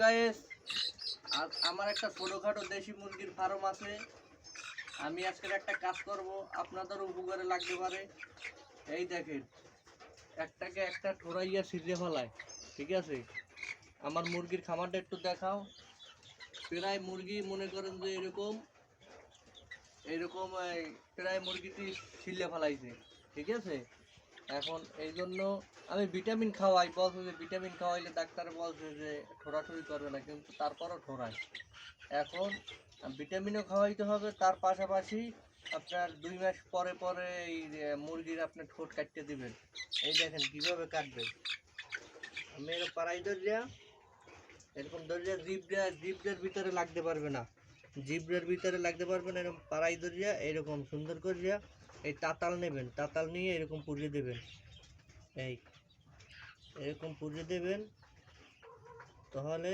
Guys আমার একটা ছোটোখাটো দেশি মুরগির ফার্ম আছে। আমি আজকের একটা কাজ করব আপনাদের উপকারে লাগতে পারে। এই দেখেন, একটাকে একটা ঠোরাইয়া ছিঁড়ে ফেলায়, ঠিক আছে? আমার মুরগির খামারটা একটু দেখাও। প্রায় মুরগি মনে করেন যে এরকম এরকম প্রায় মুরগিটি ছিঁড়ে ফেলাইছে, ঠিক আছে? এখন এই জন্য আমি ভিটামিন খাওয়াই, বলছে যে ভিটামিন খাওয়াইলে ডাক্তার বলছে যে ঠোরাঠুরি করবে না, কিন্তু তারপরও ঠোরায় এখন ভিটামিনও খাওয়াইতে হবে, তার পাশাপাশি আপনার দুই মাস পরে পরে এই মুরগির আপনি ঠোঁট কাটতে দিবেন। এই দেখেন কীভাবে কাটবে। আমি এরকম পাড়াই ধরিয়া, এরকম ধরিয়া জিপটা জিপটার ভিতরে লাগতে পারবে না। জিপটার ভিতরে লাগতে পারবে না, এরকম পাড়াই ধরিয়া, এরকম সুন্দর করিয়া এই তাতাল নেবেন তাতাল নিয়ে এরকম পুড়িয়ে দেবেন। এই এরকম পুড়িয়ে দেবেন তাহলে